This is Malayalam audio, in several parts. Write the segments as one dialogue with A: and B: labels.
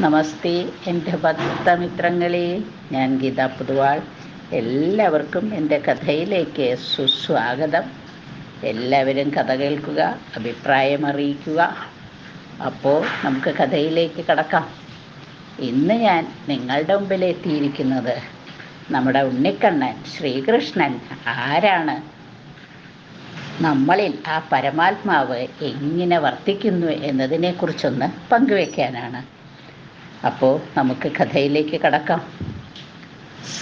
A: നമസ്തേ. എന്റെ ഭക്തമിത്രങ്ങളെ ഞാൻ ഗീത പൊതുവാൾ. എല്ലാവർക്കും എന്റെ കഥയിലേക്ക് സുസ്വാഗതം. എല്ലാവരും കഥ കേൾക്കുക അഭിപ്രായം അറിയിക്കുക. അപ്പോൾ നമുക്ക് കഥയിലേക്ക് കടക്കാം. ഇന്ന് ഞാൻ നിങ്ങളുടെ മുമ്പിൽ എത്തിയിരിക്കുന്നത് നമ്മുടെ ഉണ്ണിക്കണ്ണൻ ശ്രീകൃഷ്ണൻ ആരാണ്? നമ്മളിൽ ആ പരമാത്മാവ് എങ്ങനെ വർത്തിക്കുന്നു എന്നതിനെക്കുറിച്ചൊന്ന് പങ്കുവെക്കാനാണ്. അപ്പോൾ നമുക്ക് കഥയിലേക്ക് കടക്കാം.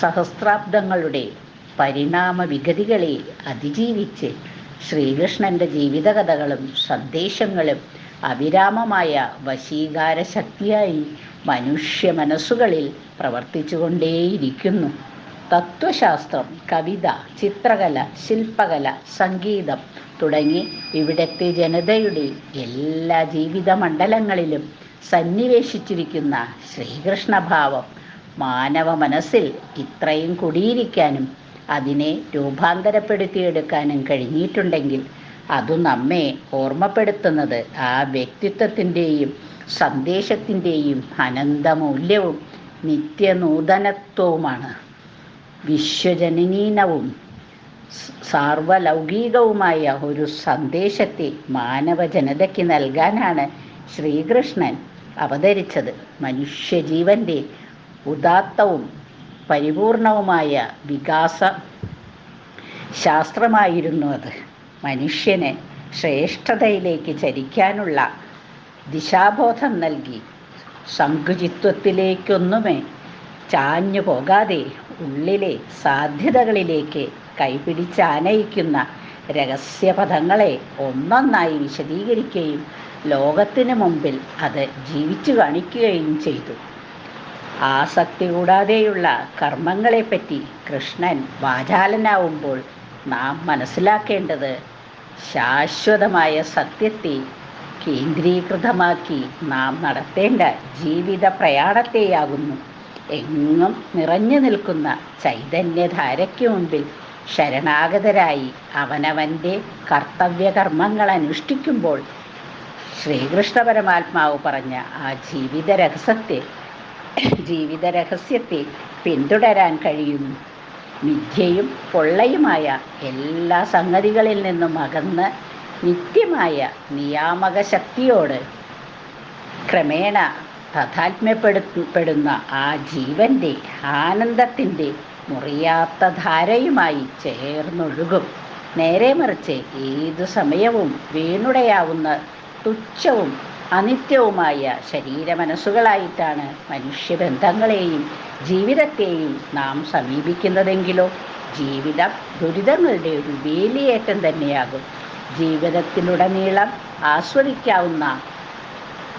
A: സഹസ്രാബ്ദങ്ങളുടെ പരിണാമ വിഗതികളെ അതിജീവിച്ച് ശ്രീകൃഷ്ണന്റെ ജീവിതകഥകളും സന്ദേശങ്ങളും അവിരാമമായ വശീകാര ശക്തിയായി മനുഷ്യ മനസ്സുകളിൽ പ്രവർത്തിച്ചുകൊണ്ടേയിരിക്കുന്നു. തത്വശാസ്ത്രം കവിത ചിത്രകല ശില്പകല സംഗീതം തുടങ്ങി ഇവിടത്തെ ജനതയുടെ എല്ലാ ജീവിത മണ്ഡലങ്ങളിലും സന്നിവേശിച്ചിരിക്കുന്ന ശ്രീകൃഷ്ണഭാവം മാനവ മനസ്സിൽ ഇത്രയും കുടിയിരിക്കാനും അതിനെ രൂപാന്തരപ്പെടുത്തിയെടുക്കാനും കഴിഞ്ഞിട്ടുണ്ടെങ്കിൽ അത് നമ്മെ ഓർമ്മപ്പെടുത്തുന്നത് ആ വ്യക്തിത്വത്തിന്റെയും സന്ദേശത്തിന്റെയും അനന്തമൂല്യവും നിത്യനൂതനത്വവുമാണ്. വിശ്വജനനീനവും സാർവലൗകികവുമായ ഒരു സന്ദേശത്തെ മാനവ ജനതയ്ക്ക് നൽകാനാണ് ശ്രീകൃഷ്ണൻ അവതരിച്ചത്. മനുഷ്യജീവന്റെ ഉദാത്തവും പരിപൂർണവുമായ വികാസ ശാസ്ത്രമായിരുന്നു അത്. മനുഷ്യനെ ശ്രേഷ്ഠതയിലേക്ക് ചരിക്കാനുള്ള ദിശാബോധം നൽകി സങ്കുചിത്വത്തിലേക്കൊന്നുമേ ചാഞ്ഞു പോകാതെ ഉള്ളിലെ സാധ്യതകളിലേക്ക് കൈപിടിച്ചാനയിക്കുന്ന രഹസ്യപഥങ്ങളെ ഒന്നൊന്നായി വിശദീകരിക്കുകയും ലോകത്തിന് മുമ്പിൽ അത് ജീവിച്ചു കാണിക്കുകയും ചെയ്തു. ആസക്തി കൂടാതെയുള്ള കർമ്മങ്ങളെപ്പറ്റി കൃഷ്ണൻ വാചാലനാവുമ്പോൾ നാം മനസ്സിലാക്കേണ്ടത് ശാശ്വതമായ സത്യത്തെ കേന്ദ്രീകൃതമാക്കി നാം നടത്തേണ്ട ജീവിത പ്രയാണത്തെയാകുന്നു. എങ്ങും നിറഞ്ഞു നിൽക്കുന്ന ചൈതന്യധാരയ്ക്ക് മുമ്പിൽ ശരണാഗതരായി അവനവന്റെ കർത്തവ്യകർമ്മങ്ങൾ അനുഷ്ഠിക്കുമ്പോൾ ശ്രീകൃഷ്ണ പരമാത്മാവ് പറഞ്ഞ ആ ജീവിത രഹസ്യത്തെ ജീവിത രഹസ്യത്തെ പിന്തുടരാൻ കഴിയുന്നു മിഥ്യയും പൊള്ളയുമായ എല്ലാ സംഗതികളിൽ നിന്നും അകന്ന് നിത്യമായ നിയാമക ശക്തിയോട് ക്രമേണ തഥാത്മ്യപ്പെടുത്തപ്പെടുന്ന ആ ജീവന്റെ ആനന്ദത്തിന്റെ മുറിയാത്ത ധാരയുമായി ചേർന്നൊഴുകും. നേരെ മറിച്ച് ഏതു സമയവും വീണുടയാവുന്ന തുച്ഛവും അനിത്യവുമായ ശരീരമനസ്സുകളായിട്ടാണ് മനുഷ്യബന്ധങ്ങളെയും ജീവിതത്തെയും നാം സമീപിക്കുന്നതെങ്കിലോ ജീവിതം ദുരിതങ്ങളുടെ ഒരു വേലിയേറ്റം തന്നെയാകും. ജീവിതത്തിലുടനീളം ആസ്വദിക്കാവുന്ന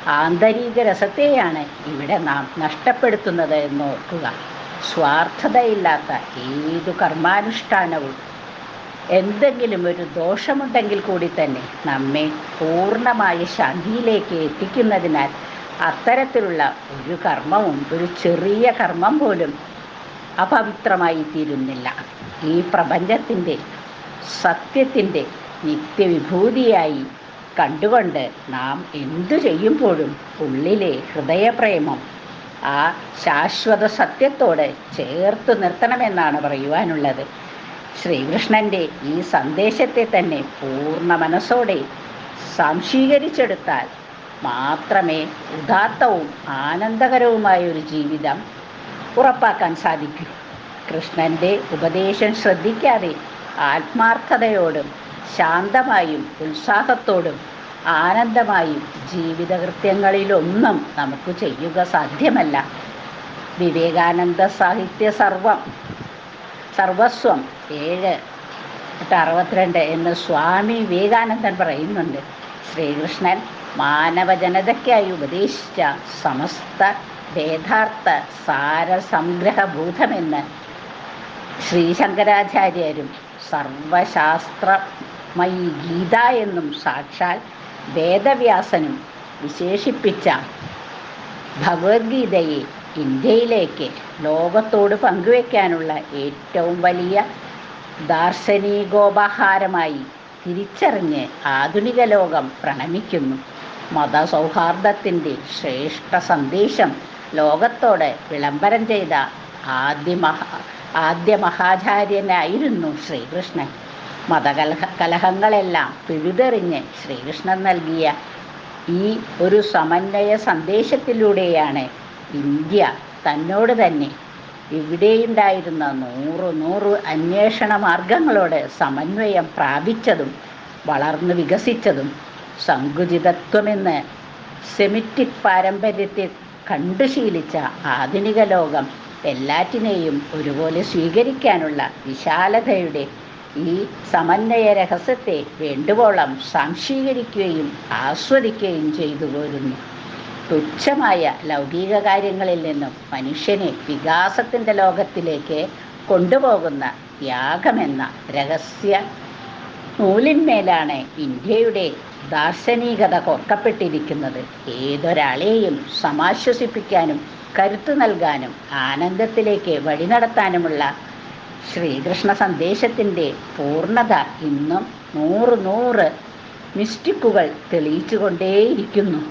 A: ആന്തരിക രസത്തെയാണ് ഇവിടെ നാം നഷ്ടപ്പെടുത്തുന്നത് എന്നോർക്കുക. സ്വാർത്ഥതയില്ലാത്ത ഏതു കർമാനുഷ്ഠാനവും എന്തെങ്കിലും ഒരു ദോഷമുണ്ടെങ്കിൽ കൂടി തന്നെ നമ്മെ പൂർണമായ ശാന്തിയിലേക്ക് എത്തിക്കുന്നതിനാൽ അത്തരത്തിലുള്ള ഒരു കർമ്മവും ഒരു ചെറിയ കർമ്മം പോലും അപവിത്രമായി തീരുന്നില്ല. ഈ പ്രപഞ്ചത്തിന്റെ സത്യത്തിന്റെ നിത്യവിഭൂതിയായി കണ്ടുകൊണ്ട് നാം എന്തു ചെയ്യുമ്പോഴും ഉള്ളിലെ ഹൃദയപ്രേമം ആ ശാശ്വത സത്യത്തോട് ചേർത്ത് നിർത്തണമെന്നാണ് പറയുവാനുള്ളത്. ശ്രീകൃഷ്ണന്റെ ഈ സന്ദേശത്തെ തന്നെ പൂർണ മനസ്സോടെ സംശീകരിച്ചെടുത്താൽ മാത്രമേ ഉദാത്തവും ആനന്ദകരവുമായ ഒരു ജീവിതം ഉറപ്പാക്കാൻ സാധിക്കൂ. കൃഷ്ണന്റെ ഉപദേശം ശ്രദ്ധിക്കാതെ ആത്മാർത്ഥതയോടും ശാന്തമായും ഉത്സാഹത്തോടും ആനന്ദമായും ജീവിതകൃത്യങ്ങളിലൊന്നും നമുക്ക് ചെയ്യുക സാധ്യമല്ല. വിവേകാനന്ദ സാഹിത്യ സർവം സർവസ്വം ഏഴ് അറുപത്തിരണ്ട് എന്ന് സ്വാമി വിവേകാനന്ദൻ പറയുന്നുണ്ട്. ശ്രീകൃഷ്ണൻ മാനവ ജനതയ്ക്കായി ഉപദേശിച്ച സമസ്ത വേദാർത്ഥ സാരസംഗ്രഹഭൂതമെന്ന് ശ്രീശങ്കരാചാര്യരും സർവശാസ്ത്രമയി ഗീത എന്നും സാക്ഷാൽ വേദവ്യാസനും വിശേഷിപ്പിച്ച ഭഗവത്ഗീതയെ ഇന്ത്യയിലേക്ക് ലോകത്തോട് പങ്കുവെക്കാനുള്ള ഏറ്റവും വലിയ ദാർശനികോപഹാരമായി തിരിച്ചറിഞ്ഞ് ആധുനിക ലോകം പ്രണമിക്കുന്നു. മതസൗഹാർദ്ദത്തിന്റെ ശ്രേഷ്ഠ സന്ദേശം ലോകത്തോട് വിളംബരം ചെയ്ത ആദ്യ മഹാ ആദ്യ മഹാചാര്യനായിരുന്നു ശ്രീകൃഷ്ണൻ. മതകലഹ കലഹങ്ങളെല്ലാം പിഴുതെറിഞ്ഞ് ശ്രീകൃഷ്ണൻ നൽകിയ ഈ ഒരു സമന്വയ സന്ദേശത്തിലൂടെയാണ് ഇന്ത്യ തന്നോട് തന്നെ ഇവിടെയുണ്ടായിരുന്ന നൂറ് നൂറ് അന്വേഷണ മാർഗങ്ങളോട് സമന്വയം പ്രാപിച്ചതും വളർന്നു വികസിച്ചതും സങ്കുചിതത്വമെന്ന് സെമിറ്റിക് പാരമ്പര്യത്തിൽ കണ്ടുശീലിച്ച ആധുനിക ലോകം എല്ലാറ്റിനെയും ഒരുപോലെ സ്വീകരിക്കാനുള്ള വിശാലതയുടെ ഈ സമന്വയ രഹസ്യത്തെ വേണ്ടുവോളം സാംശീകരിക്കുകയും ആസ്വദിക്കുകയും ചെയ്തു പോരുന്നു തുച്ഛമായ ലൗകിക കാര്യങ്ങളിൽ നിന്നും മനുഷ്യനെ വികാസത്തിന്റെ ലോകത്തിലേക്ക് കൊണ്ടുപോകുന്ന ത്യാഗമെന്ന രഹസ്യ നൂലിന്മേലാണ് ഇന്ത്യയുടെ ദാർശനികത കൊർക്കപ്പെട്ടിരിക്കുന്നത്. ഏതൊരാളെയും സമാശ്വസിപ്പിക്കാനും കരുത്തു നൽകാനും ആനന്ദത്തിലേക്ക് വഴി നടത്താനുമുള്ള ശ്രീകൃഷ്ണ സന്ദേശത്തിന്റെ പൂർണത ഇന്നും നൂറ് നൂറ് മിസ്റ്റിക്കുകൾ തെളിയിച്ചുകൊണ്ടേയിരിക്കുന്നു.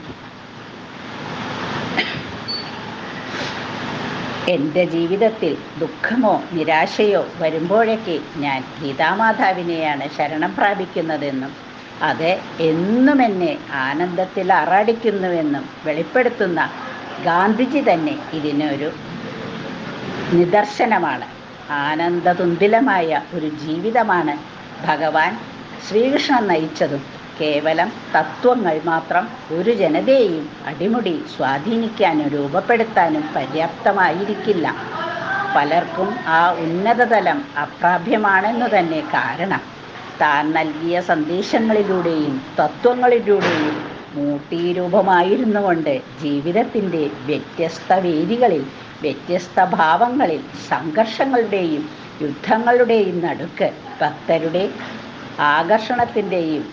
A: എന്റെ ജീവിതത്തിൽ ദുഃഖമോ നിരാശയോ വരുമ്പോഴൊക്കെ ഞാൻ ഗീതാമാതാവിനെയാണ് ശരണം പ്രാപിക്കുന്നതെന്നും അത് എന്നും എന്നെ ആനന്ദത്തിൽ അറാടിക്കുന്നുവെന്നും വെളിപ്പെടുത്തുന്ന ഗാന്ധിജി തന്നെ ഇതിനൊരു നിദർശനമാണ്. ആനന്ദതുന്തിലമായ ഒരു ജീവിതമാണ് ഭഗവാൻ ശ്രീകൃഷ്ണൻ നയിച്ചതും. കേവലം തത്വങ്ങൾ മാത്രം ഒരു ജനതയെയും അടിമുടി സ്വാധീനിക്കാനും രൂപപ്പെടുത്താനും പര്യാപ്തമായിരിക്കില്ല. പലർക്കും ആ ഉന്നതതലം അപ്രാപ്യമാണെന്നു തന്നെ കാരണം. താൻ നൽകിയ സന്ദേശങ്ങളിലൂടെയും തത്വങ്ങളിലൂടെയും മൂർത്തീരൂപമായിരുന്നു കൊണ്ട് ജീവിതത്തിന്റെ വ്യത്യസ്ത വേദികളിൽ വ്യത്യസ്ത ഭാവങ്ങളിൽ സംഘർഷങ്ങളുടെയും യുദ്ധങ്ങളുടെയും നടുക്ക് ഭക്തരുടെ ആകർഷണത്തിന്റെയും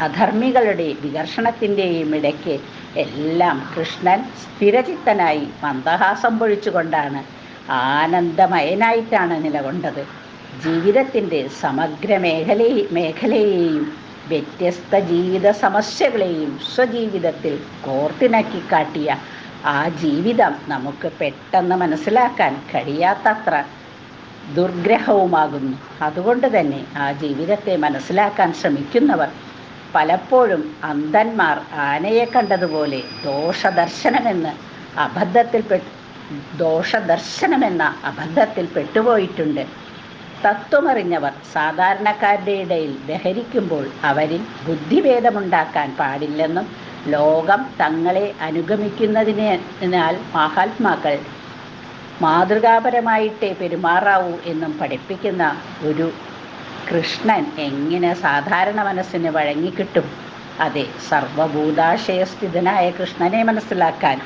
A: അധർമ്മികളുടെ വികർഷണത്തിന്റെയും ഇടയ്ക്ക് എല്ലാം കൃഷ്ണൻ സ്ഥിരചിത്തനായി മന്ദഹാസം പൊഴിച്ചുകൊണ്ടാണ് ആനന്ദമയനായിട്ടാണ് നിലകൊണ്ടത്. ജീവിതത്തിന്റെ സമഗ്ര മേഖലയെ മേഖലയെയും വ്യത്യസ്ത ജീവിത സമസ്യകളെയും സ്വജീവിതത്തിൽ കോർത്തിണക്കി കാട്ടിയ ആ ജീവിതം നമുക്ക് പെട്ടെന്ന് മനസ്സിലാക്കാൻ കഴിയാത്തത്ര ദുർഗ്രഹവുമാകുന്നു. അതുകൊണ്ട് തന്നെ ആ ജീവിതത്തെ മനസ്സിലാക്കാൻ ശ്രമിക്കുന്നവർ പലപ്പോഴും അന്ധന്മാർ ആനയെ കണ്ടതുപോലെ ദോഷദർശനമെന്ന് അബദ്ധത്തിൽ ദോഷദർശനമെന്ന അബദ്ധത്തിൽ പെട്ടുപോയിട്ടുണ്ട്. തത്വമറിഞ്ഞവർ സാധാരണക്കാരുടെ ഇടയിൽ ബഹരിക്കുമ്പോൾ അവരിൽ ബുദ്ധിഭേദമുണ്ടാക്കാൻ പാടില്ലെന്നും ലോകം തങ്ങളെ അനുഗമിക്കുന്നതിനാൽ മഹാത്മാക്കൾ മാതൃകാപരമായിട്ടേ പെരുമാറാവൂ എന്നും പഠിപ്പിക്കുന്ന ഒരു കൃഷ്ണൻ എങ്ങനെ സാധാരണ മനസ്സിന് വഴങ്ങിക്കിട്ടും? അതെ സർവഭൂതാശയസ്ഥിതനായ കൃഷ്ണനെ മനസ്സിലാക്കാൻ.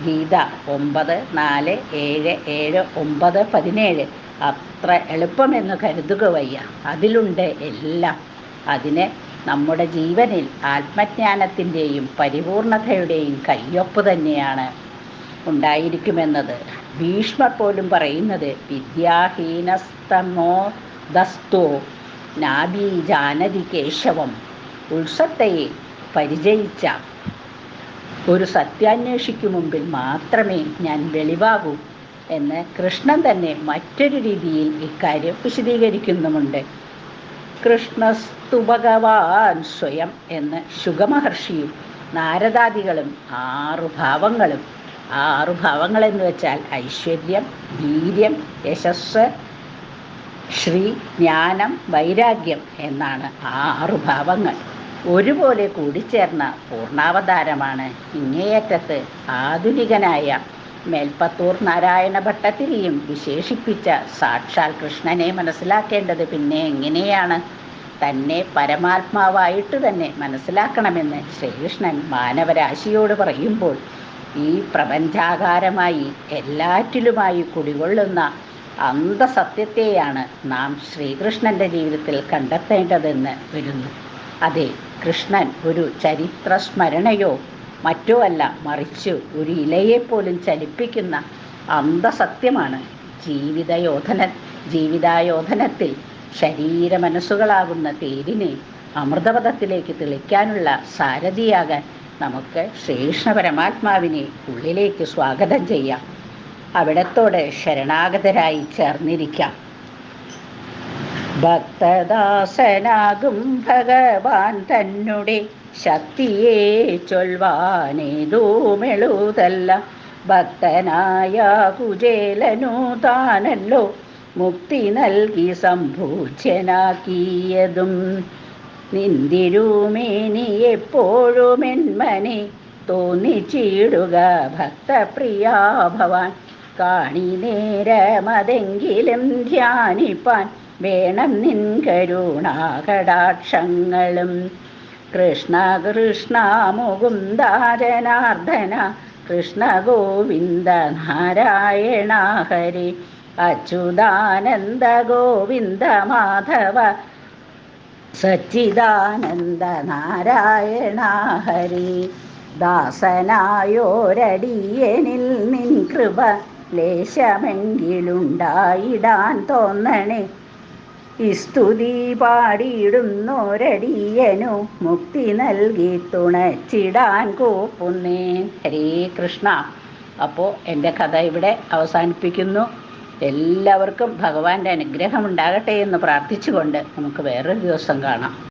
A: ഗീത ഒമ്പത് നാല് ഏഴ് ഏഴ് ഒമ്പത് പതിനേഴ്. അത്ര എളുപ്പമെന്ന് കരുതുക വയ്യ. അതിലുണ്ട് എല്ലാം. അതിന് നമ്മുടെ ജീവനിൽ ആത്മജ്ഞാനത്തിന്റെയും പരിപൂർണതയുടെയും കയ്യൊപ്പ് തന്നെയാണ് ഉണ്ടായിരിക്കുമെന്നത്. ഭീഷ്മർ പോലും പറയുന്നത് വിദ്യാഹീനസ്തമോ ദസ്തോ നാഭി ജാനതി കേശവം. ഉത്സത്തയെ പരിചയിച്ച ഒരു സത്യാന്വേഷിക്കു മുമ്പിൽ മാത്രമേ ഞാൻ വെളിവാകൂ എന്ന് കൃഷ്ണൻ തന്നെ മറ്റൊരു രീതിയിൽ ഇക്കാര്യം വിശദീകരിക്കുന്നുമുണ്ട്. കൃഷ്ണസ്തു ഭഗവാൻ സ്വയം എന്ന് ശുഗമഹർഷിയും നാരദാദികളും ആറു ഭാവങ്ങളും. ആറു ഭാവങ്ങളെന്ന് വെച്ചാൽ ഐശ്വര്യം വീര്യം യശസ് ശ്രീ ജ്ഞാനം വൈരാഗ്യം എന്നാണ് ആ ആറു ഭാവങ്ങൾ. ഒരുപോലെ കൂടിച്ചേർന്ന പൂർണാവതാരമാണ് ഇങ്ങേയറ്റത്ത് ആധുനികനായ മേൽപ്പത്തൂർ നാരായണ ഭട്ടത്തിരിയും വിശേഷിപ്പിച്ച സാക്ഷാൽ കൃഷ്ണനെ മനസ്സിലാക്കേണ്ടത് പിന്നെ എങ്ങനെയാണ്? തന്നെ പരമാത്മാവായിട്ട് തന്നെ മനസ്സിലാക്കണമെന്ന് ശ്രീകൃഷ്ണൻ മാനവരാശിയോട് പറയുമ്പോൾ ഈ പ്രപഞ്ചാകാരമായി എല്ലാറ്റിലുമായി കുടികൊള്ളുന്ന അന്തസത്യത്തെയാണ് നാം ശ്രീകൃഷ്ണന്റെ ജീവിതത്തിൽ കണ്ടെത്തേണ്ടതെന്ന് വരുന്നു. അതെ കൃഷ്ണൻ ഒരു ചരിത്ര സ്മരണയോ മറ്റോ അല്ല മറിച്ച് ഒരു ഇലയെപ്പോലും ചലിപ്പിക്കുന്ന അന്തസത്യമാണ് ജീവിതയോധന ജീവിതായോധനത്തിൽ ശരീര മനസ്സുകളാകുന്ന തേരിനെ അമൃതപഥത്തിലേക്ക് തെളിക്കാനുള്ള സാരഥിയാകാൻ നമുക്ക് ശ്രീകൃഷ്ണ പരമാത്മാവിനെ ഉള്ളിലേക്ക് സ്വാഗതം ചെയ്യാം. അവിടത്തോട് ശരണാഗതരായി ചേർന്നിരിക്കാം. ഭക്തദാസനാകും ഭഗവാൻ തന്നെ ശക്തിയെ ചൊൽവാനേതൂമെളുതല്ല ഭക്തനായ കുചേലനു താനല്ലോ മുക്തി നൽകി സംഭൂജ്യനാക്കിയതും. നിന്തിരുമേനി എപ്പോഴും എന്മനെ തോന്നിച്ചിടുക ഭക്തപ്രിയ ഭവാൻ. കാണി നേരമതെങ്കിലും ധ്യാനിപ്പാൻ വേണം നിൻ കരുണാകടാക്ഷങ്ങളും. കൃഷ്ണ കൃഷ്ണ മുകുന്ദാരനാർദ്ദന കൃഷ്ണ ഗോവിന്ദ നാരായണ ഹരി അച്യുതാനന്ദ ഗോവിന്ദ മാധവ സച്ചിദാനന്ദ നാരായണ ഹരി. ദാസനായോരടിയനിൽ നിൻ കൃപ ലേശമെങ്കിലുണ്ടായിടാൻ തോന്നണേ. ഇസ്തുതി പാടിയിടുന്നോരടിയനു മുക്തി നൽകി തുണച്ചിടാൻ കൂപ്പുന്നേ. ഹരേ കൃഷ്ണ. അപ്പോൾ എന്റെ കഥ ഇവിടെ അവസാനിപ്പിക്കുന്നു. എല്ലാവർക്കും ഭഗവാന്റെ അനുഗ്രഹം ഉണ്ടാകട്ടെ എന്ന് പ്രാർത്ഥിച്ചുകൊണ്ട് നമുക്ക് വേറൊരു ദിവസം കാണാം.